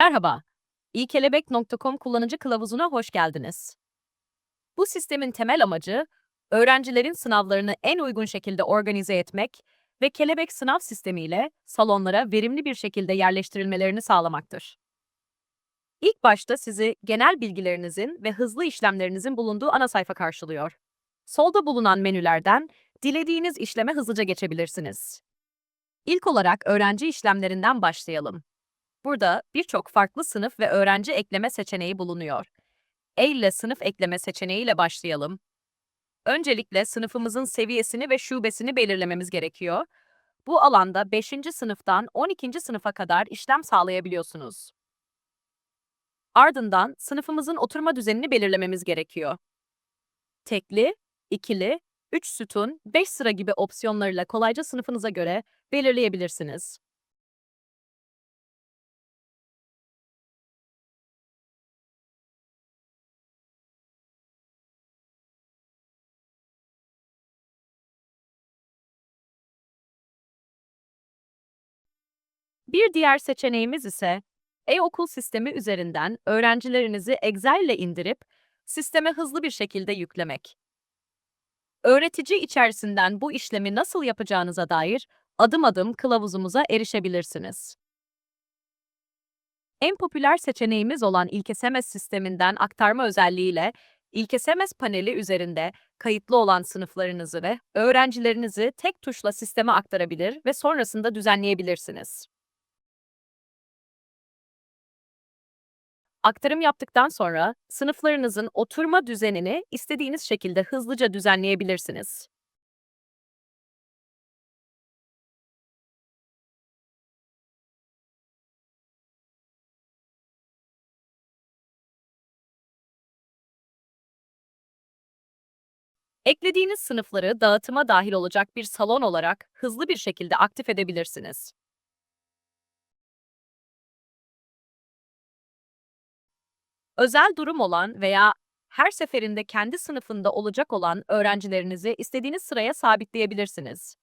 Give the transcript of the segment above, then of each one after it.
Merhaba, ikelebek.com kullanıcı kılavuzuna hoş geldiniz. Bu sistemin temel amacı, öğrencilerin sınavlarını en uygun şekilde organize etmek ve kelebek sınav sistemiyle salonlara verimli bir şekilde yerleştirilmelerini sağlamaktır. İlk başta sizi genel bilgilerinizin ve hızlı işlemlerinizin bulunduğu ana sayfa karşılıyor. Solda bulunan menülerden dilediğiniz işleme hızlıca geçebilirsiniz. İlk olarak öğrenci işlemlerinden başlayalım. Burada birçok farklı sınıf ve öğrenci ekleme seçeneği bulunuyor. E ile sınıf ekleme seçeneğiyle başlayalım. Öncelikle sınıfımızın seviyesini ve şubesini belirlememiz gerekiyor. Bu alanda 5. sınıftan 12. sınıfa kadar işlem sağlayabiliyorsunuz. Ardından sınıfımızın oturma düzenini belirlememiz gerekiyor. Tekli, ikili, 3 sütun, 5 sıra gibi opsiyonlarıyla kolayca sınıfınıza göre belirleyebilirsiniz. Bir diğer seçeneğimiz ise e-okul sistemi üzerinden öğrencilerinizi Excel ile indirip sisteme hızlı bir şekilde yüklemek. Öğretici içerisinden bu işlemi nasıl yapacağınıza dair adım adım kılavuzumuza erişebilirsiniz. En popüler seçeneğimiz olan İlkesemes sisteminden aktarma özelliğiyle İlkesemes paneli üzerinde kayıtlı olan sınıflarınızı ve öğrencilerinizi tek tuşla sisteme aktarabilir ve sonrasında düzenleyebilirsiniz. Aktarım yaptıktan sonra sınıflarınızın oturma düzenini istediğiniz şekilde hızlıca düzenleyebilirsiniz. Eklediğiniz sınıfları dağıtıma dahil olacak bir salon olarak hızlı bir şekilde aktif edebilirsiniz. Özel durum olan veya her seferinde kendi sınıfında olacak olan öğrencilerinizi istediğiniz sıraya sabitleyebilirsiniz.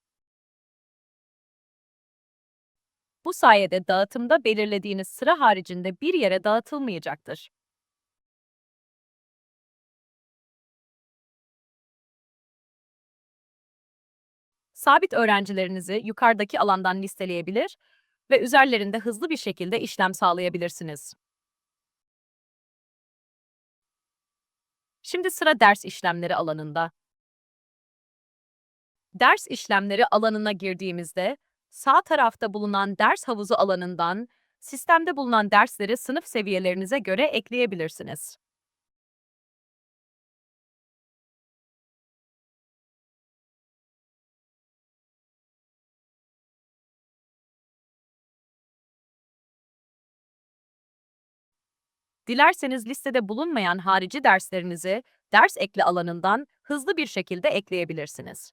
Bu sayede dağıtımda belirlediğiniz sıra haricinde bir yere dağıtılmayacaktır. Sabit öğrencilerinizi yukarıdaki alandan listeleyebilir ve üzerlerinde hızlı bir şekilde işlem sağlayabilirsiniz. Şimdi sıra ders işlemleri alanında. Ders işlemleri alanına girdiğimizde sağ tarafta bulunan ders havuzu alanından sistemde bulunan dersleri sınıf seviyelerinize göre ekleyebilirsiniz. Dilerseniz listede bulunmayan harici derslerinizi ders ekle alanından hızlı bir şekilde ekleyebilirsiniz.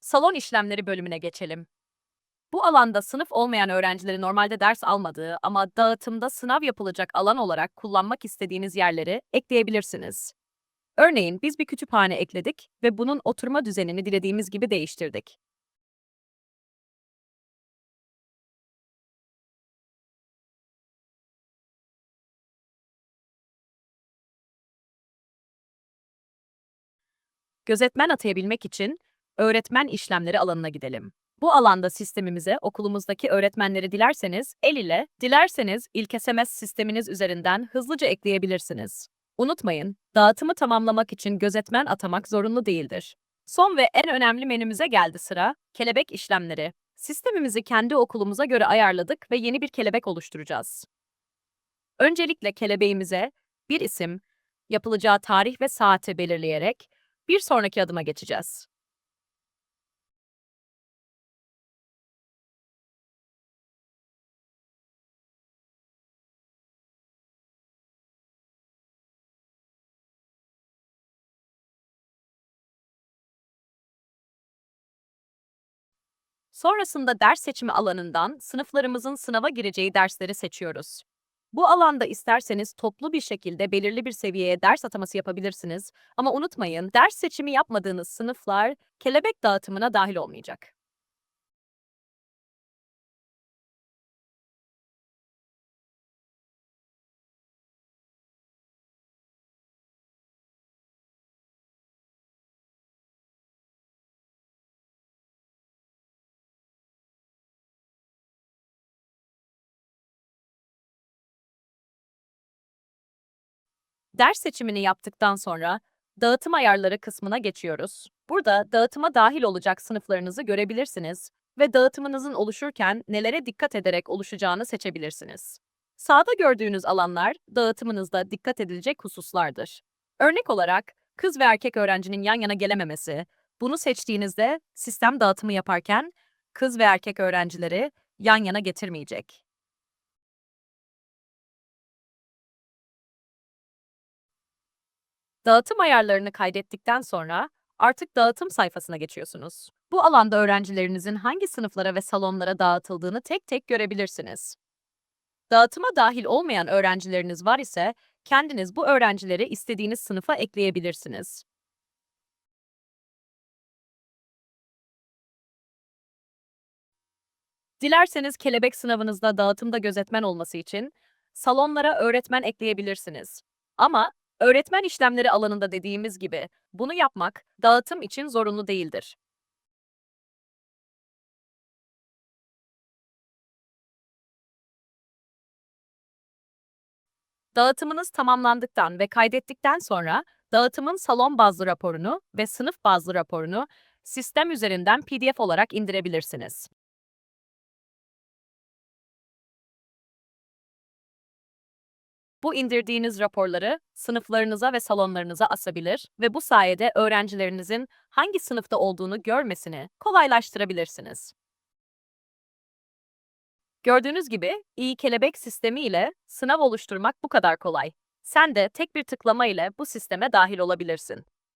Salon işlemleri bölümüne geçelim. Bu alanda sınıf olmayan öğrencileri normalde ders almadığı ama dağıtımda sınav yapılacak alan olarak kullanmak istediğiniz yerleri ekleyebilirsiniz. Örneğin biz bir kütüphane ekledik ve bunun oturma düzenini dilediğimiz gibi değiştirdik. Gözetmen atayabilmek için öğretmen işlemleri alanına gidelim. Bu alanda sistemimize okulumuzdaki öğretmenleri dilerseniz el ile, dilerseniz ilkesemez sisteminiz üzerinden hızlıca ekleyebilirsiniz. Unutmayın, dağıtımı tamamlamak için gözetmen atamak zorunlu değildir. Son ve en önemli menümüze geldi sıra, kelebek işlemleri. Sistemimizi kendi okulumuza göre ayarladık ve yeni bir kelebek oluşturacağız. Öncelikle kelebeğimize bir isim, yapılacağı tarih ve saati belirleyerek bir sonraki adıma geçeceğiz. Sonrasında ders seçimi alanından sınıflarımızın sınava gireceği dersleri seçiyoruz. Bu alanda isterseniz toplu bir şekilde belirli bir seviyeye ders ataması yapabilirsiniz. Ama unutmayın, ders seçimi yapmadığınız sınıflar kelebek dağıtımına dahil olmayacak. Ders seçimini yaptıktan sonra dağıtım ayarları kısmına geçiyoruz. Burada dağıtıma dahil olacak sınıflarınızı görebilirsiniz ve dağıtımınızın oluşurken nelere dikkat ederek oluşacağını seçebilirsiniz. Sağda gördüğünüz alanlar dağıtımınızda dikkat edilecek hususlardır. Örnek olarak kız ve erkek öğrencinin yan yana gelememesi. Bunu seçtiğinizde sistem dağıtımı yaparken kız ve erkek öğrencileri yan yana getirmeyecek. Dağıtım ayarlarını kaydettikten sonra artık dağıtım sayfasına geçiyorsunuz. Bu alanda öğrencilerinizin hangi sınıflara ve salonlara dağıtıldığını tek tek görebilirsiniz. Dağıtıma dahil olmayan öğrencileriniz var ise kendiniz bu öğrencileri istediğiniz sınıfa ekleyebilirsiniz. Dilerseniz kelebek sınavınızda dağıtımda gözetmen olması için salonlara öğretmen ekleyebilirsiniz. Ama öğretmen işlemleri alanında dediğimiz gibi bunu yapmak dağıtım için zorunlu değildir. Dağıtımınız tamamlandıktan ve kaydettikten sonra dağıtımın salon bazlı raporunu ve sınıf bazlı raporunu sistem üzerinden PDF olarak indirebilirsiniz. Bu indirdiğiniz raporları sınıflarınıza ve salonlarınıza asabilir ve bu sayede öğrencilerinizin hangi sınıfta olduğunu görmesini kolaylaştırabilirsiniz. Gördüğünüz gibi iyi kelebek sistemi ile sınav oluşturmak bu kadar kolay. Sen de tek bir tıklama ile bu sisteme dahil olabilirsin.